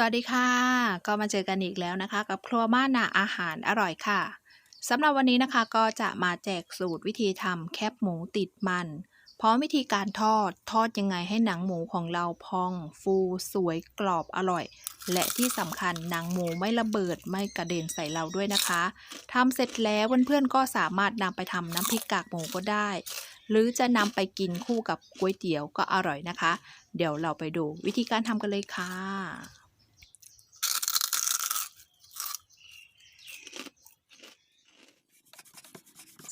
สวัสดีค่ะ ก็มาเจอกันอีกแล้วนะคะ กับครัวบ้านนาอาหารอร่อยค่ะสำหรับวันนี้นะคะก็จะมาแจกสูตรวิธีทำแคบหมูติดมัน พร้อมวิธีการทอดทอดยังไงให้หนังหมูของเราพอง ฟูสวยกรอบอร่อย และที่สำคัญหนังหมูไม่ระเบิดไม่กระเด็นใส่เราด้วยนะคะทำเสร็จแล้วเพื่อนๆก็สามารถนำไปทำน้ำพริกกากหมูก็ได้ หรือจะนำไปกินคู่กับก๋วยเตี๋ยวก็อร่อยนะคะ เดี๋ยวเราไปดูวิธีการทำกันเลยค่ะ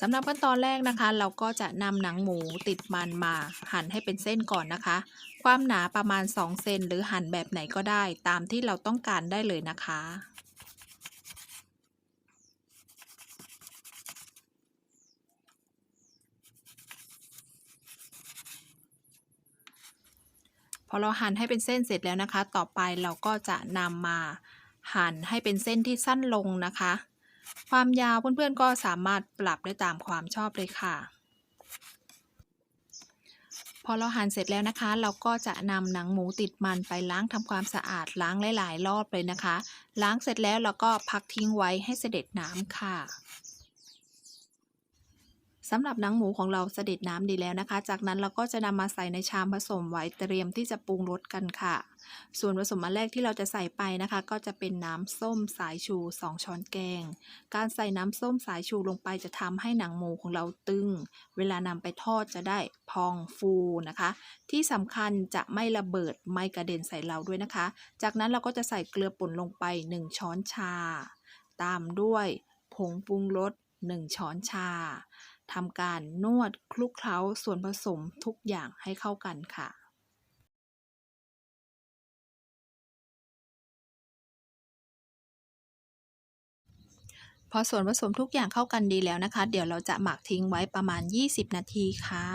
สำหรับขั้นตอนแรกนะคะ เราก็จะนำหนังหมูติดมันมาหั่นให้เป็นเส้นก่อนนะคะ ความหนาประมาณ 2 เซนหรือหั่นแบบไหนก็ได้ตามที่เราต้องการได้เลยนะคะพอเราหั่นให้เป็นเส้นเสร็จแล้วนะคะ ต่อไปเราก็จะนำมาหั่นให้เป็นเส้นที่สั้นลงนะคะ ความยาวเพื่อนๆก็สามารถปรับได้ตามความชอบเลยค่ะ พอเราหั่นเสร็จแล้วนะคะ เราก็จะนำหนังหมูติดมันไปล้างทำความสะอาดล้างหลายๆรอบเลยนะคะ ล้างเสร็จแล้วเราก็พักทิ้งไว้ให้เสด็จน้ำค่ะ สำหรับหนังหมูของเราเสด็จน้ำดีแล้วนะคะ จากนั้นเราก็จะนำมาใส่ในชามผสมไว้เตรียมที่จะปรุงรสกันค่ะ ส่วนผสมอันแรกที่เราจะใส่ไปนะคะ ก็จะเป็นน้ำส้มสายชู 2 ช้อนแกง การใส่น้ำส้มสายชูลงไปจะทำให้หนังหมูของเราตึง เวลานำไปทอดจะได้พองฟูนะคะ ที่สำคัญจะไม่ระเบิดไม่กระเด็นใส่เราด้วยนะคะ จากนั้นเราก็จะใส่เกลือป่นลงไป 1 ช้อนชา ตามด้วยผงปรุงรส1ช้อนชา ทำการนวดคลุกเคล้าส่วนผสมทุกอย่างให้เข้ากันค่ะพอส่วนผสมทุกอย่างเข้ากันดีแล้วนะคะ เดี๋ยวเราจะหมักทิ้งไว้ประมาณ 20 นาทีค่ะ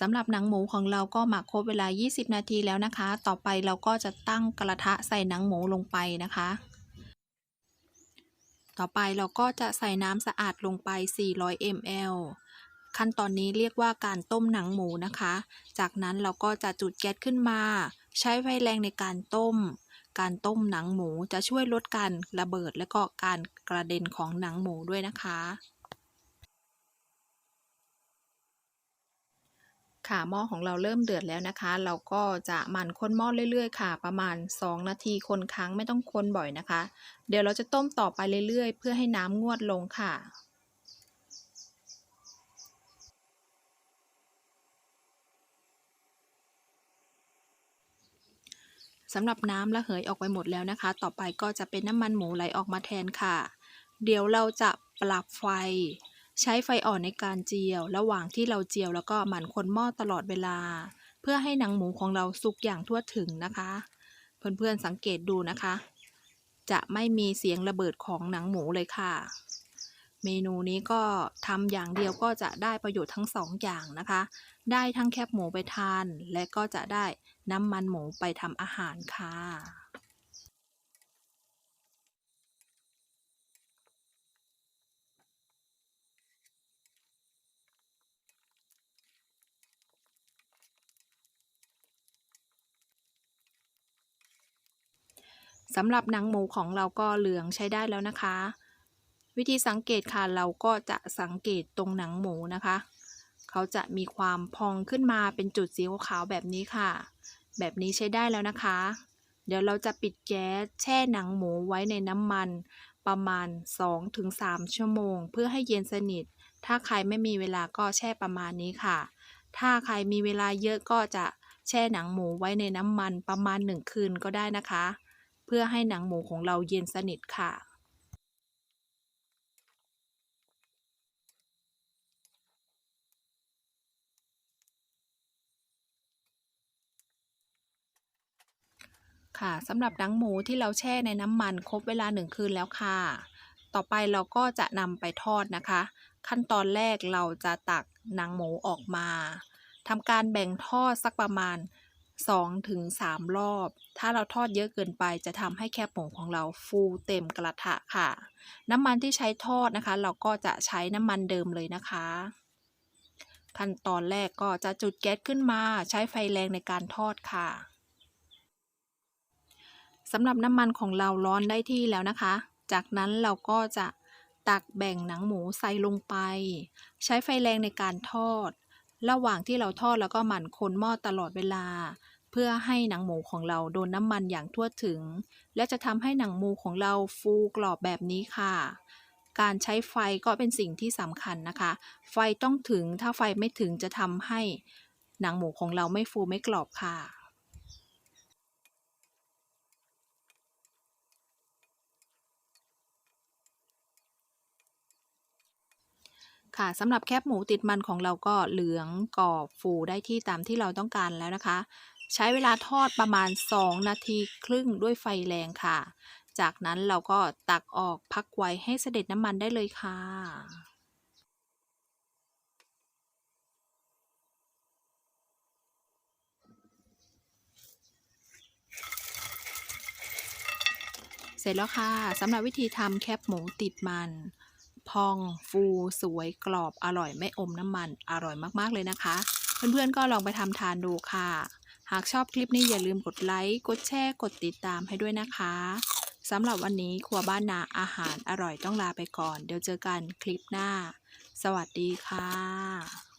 สำหรับหนังหมูของเราก็หมักครบเวลา 20 นาทีแล้วนะคะ ต่อไปเราก็จะตั้งกระทะใส่หนังหมูลงไปนะคะ ต่อไปเราก็จะใส่น้ำสะอาดลงไป 400 ml ขั้นตอนนี้เรียกว่าการต้มหนังหมูนะคะ จากนั้นเราก็จะจุดแก๊สขึ้นมา ใช้ไฟแรงในการต้ม การต้มหนังหมูจะช่วยลดการระเบิดและก็การกระเด็นของหนังหมูด้วยนะคะ ค่ะหม้อของเราเริ่มเดือดแล้วนะคะ เราก็จะหมั่นคนหม้อเรื่อยๆ ค่ะ ประมาณ 2 นาทีคนครั้งไม่ต้องคนบ่อยนะคะ เดี๋ยวเราจะต้มต่อไปเรื่อยๆ เพื่อให้น้ำงวดลงค่ะสำหรับน้ำระเหยออกไปหมดแล้วนะคะ ต่อไปก็จะเป็นน้ำมันหมูไหลออกมาแทนค่ะ เดี๋ยวเราจะปรับไฟ ใช้ไฟอ่อนในการเจียว ระหว่างที่เราเจียวแล้วก็หมั่นคนหม้อตลอดเวลา เพื่อให้หนังหมูของเราสุกอย่างทั่วถึงนะคะ เพื่อนๆสังเกตดูนะคะ จะไม่มีเสียงระเบิดของหนังหมูเลยค่ะ เมนูนี้ก็ทำอย่างเดียวก็จะได้ประโยชน์ทั้งสองอย่างนะคะ ได้ทั้งแคบหมูไปทาน และก็จะได้น้ำมันหมูไปทำอาหารค่ะ สำหรับหนังหมูของเราก็เหลืองใช้ได้แล้วนะคะ วิธีสังเกตค่ะเราก็จะสังเกตตรงหนังหมูนะคะ เขาจะมีความพองขึ้นมาเป็นจุดสีขาวแบบนี้ค่ะ แบบนี้ใช้ได้แล้วนะคะ เดี๋ยวเราจะปิดแก๊สแช่หนังหมูไว้ในน้ำมัน ประมาณ 2-3 ชั่วโมง เพื่อให้เย็นสนิท ถ้าใครไม่มีเวลาก็แช่ประมาณนี้ค่ะ ถ้าใครมีเวลาเยอะก็จะแช่หนังหมูไว้ในน้ำมันประมาณ 1 คืนก็ได้นะคะ พื่อให้หนังหมูของเราเย็นสนิทค่ะค่ะสำหรับหนังหมูที่เราแช่ในน้ำมันครบเวลา1คืนแล้วค่ะ ต่อไปเราก็จะนำไปทอดนะคะ ขั้นตอนแรกเราจะตักหนังหมูออกมาทำการแบ่งทอดสักประมาณ 2-3รอบ ถ้าเราทอดเยอะเกินไปจะทำให้แคบหมูของเราฟูเต็มกระทะค่ะ น้ำมันที่ใช้ทอดนะคะ เราก็จะใช้น้ำมันเดิมเลยนะคะ ขั้นตอนแรกก็จะจุดแก๊สขึ้นมา ใช้ไฟแรงในการทอดค่ะสำหรับน้ำมันของเราร้อนได้ที่แล้วนะคะ จากนั้นเราก็จะตักแบ่งหนังหมูใส่ลงไป ใช้ไฟแรงในการทอด ระหว่างที่เราทอดแล้วก็หมั่นคนหม้อตลอดเวลา เพื่อให้หนังหมูของเราโดนน้ำมันอย่างทั่วถึง และจะทำให้หนังหมูของเราฟูกรอบแบบนี้ค่ะ การใช้ไฟก็เป็นสิ่งที่สำคัญนะคะ ไฟต้องถึงถ้าไฟไม่ถึงจะทำให้หนังหมูของเราไม่ฟูไม่กรอบค่ะค่ะสำหรับแคบหมูติดมันของเราก็เหลืองกรอบฟูได้ที่ตามที่เราต้องการแล้วนะคะ ใช้เวลาทอดประมาณ 2 นาทีครึ่งด้วยไฟแรงค่ะ จากนั้นเราก็ตักออกพักไว้ให้เสด็จน้ำมันได้เลยค่ะเสร็จแล้วค่ะสำหรับวิธีทำแคบหมูติดมัน พองฟูสวยกรอบอร่อยไม่อมน้ำมันอร่อยมากๆเลยนะคะ เพื่อนๆก็ลองไปทำทานดูค่ะ หากชอบคลิปนี้อย่าลืมกดไลค์ กดแชร์ กดติดตามให้ด้วยนะคะสำหรับวันนี้ครัวบ้านนาอาหารอร่อยต้องลาไปก่อน เดี๋ยวเจอกันคลิปหน้า สวัสดีค่ะ